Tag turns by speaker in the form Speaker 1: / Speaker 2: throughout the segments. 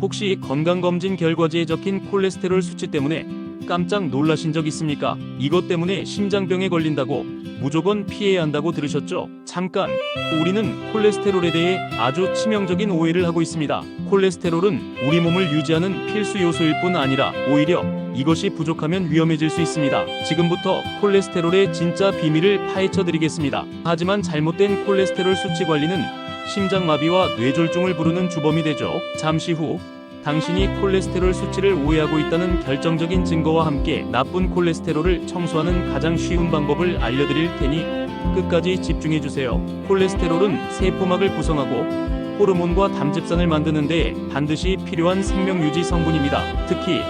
Speaker 1: 혹시 건강검진 결과지에 적힌 콜레스테롤 수치 때문에 깜짝 놀라신 적 있습니까? 이것 때문에 심장병에 걸린다고 무조건 피해야 한다고 들으셨죠? 잠깐! 우리는 콜레스테롤에 대해 아주 치명적인 오해를 하고 있습니다. 콜레스테롤은 우리 몸을 유지하는 필수 요소일 뿐 아니라 오히려 이것이 부족하면 위험해질 수 있습니다. 지금부터 콜레스테롤의 진짜 비밀을 파헤쳐 드리겠습니다. 하지만 잘못된 콜레스테롤 수치 관리는 심장마비와 뇌졸중을 부르는 주범이 되죠. 잠시 후 당신이 콜레스테롤 수치를 오해하고 있다는 결정적인 증거와 함께 나쁜 콜레스테롤을 청소하는 가장 쉬운 방법을 알려드릴 테니 끝까지 집중해 주세요. 콜레스테롤은 세포막을 구성하고 호르몬과 담즙산을 만드는 데 반드시 필요한 생명 유지 성분입니다. 특히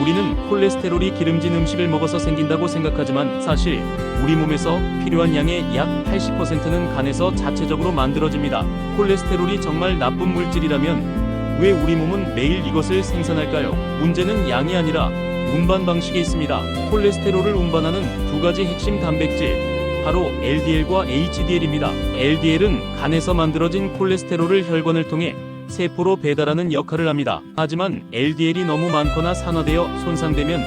Speaker 1: 우리는 콜레스테롤이 기름진 음식을 먹어서 생긴다고 생각하지만 사실 우리 몸에서 필요한 양의 약 80%는 간에서 자체적으로 만들어집니다. 콜레스테롤이 정말 나쁜 물질이라면 왜 우리 몸은 매일 이것을 생산할까요? 문제는 양이 아니라 운반 방식에 있습니다. 콜레스테롤을 운반하는 두 가지 핵심 단백질, 바로 LDL과 HDL입니다. LDL은 간에서 만들어진 콜레스테롤을 혈관을 통해 세포로 배달하는 역할을 합니다. 하지만 LDL이 너무 많거나 산화되어 손상되면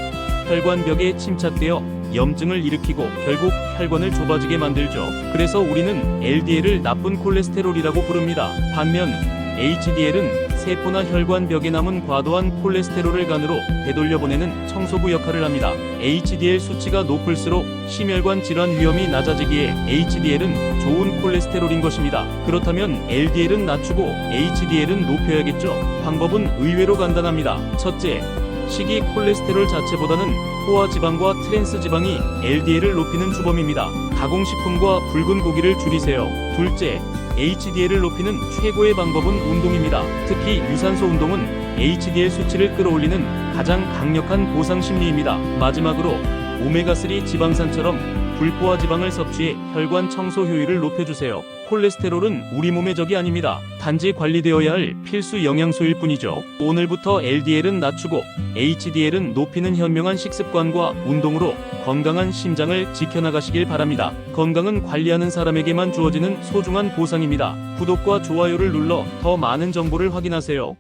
Speaker 1: 혈관벽에 침착되어 염증을 일으키고 결국 혈관을 좁아지게 만들죠. 그래서 우리는 LDL을 나쁜 콜레스테롤이라고 부릅니다. 반면 HDL은 세포나 혈관 벽에 남은 과도한 콜레스테롤을 간으로 되돌려보내는 청소부 역할을 합니다. HDL 수치가 높을수록 심혈관 질환 위험이 낮아지기에 HDL은 좋은 콜레스테롤인 것입니다. 그렇다면 LDL은 낮추고 HDL은 높여야겠죠. 방법은 의외로 간단합니다. 첫째, 식이 콜레스테롤 자체보다는 포화 지방과 트랜스 지방이 LDL을 높이는 주범입니다. 가공식품과 붉은 고기를 줄이세요. 둘째, HDL을 높이는 최고의 방법은 운동입니다. 특히 유산소 운동은 HDL 수치를 끌어올리는 가장 강력한 보상 심리입니다. 마지막으로 오메가3 지방산처럼 불포화 지방을 섭취해 혈관 청소 효율을 높여주세요. 콜레스테롤은 우리 몸의 적이 아닙니다. 단지 관리되어야 할 필수 영양소일 뿐이죠. 오늘부터 LDL은 낮추고 HDL은 높이는 현명한 식습관과 운동으로 건강한 심장을 지켜나가시길 바랍니다. 건강은 관리하는 사람에게만 주어지는 소중한 보상입니다. 구독과 좋아요를 눌러 더 많은 정보를 확인하세요.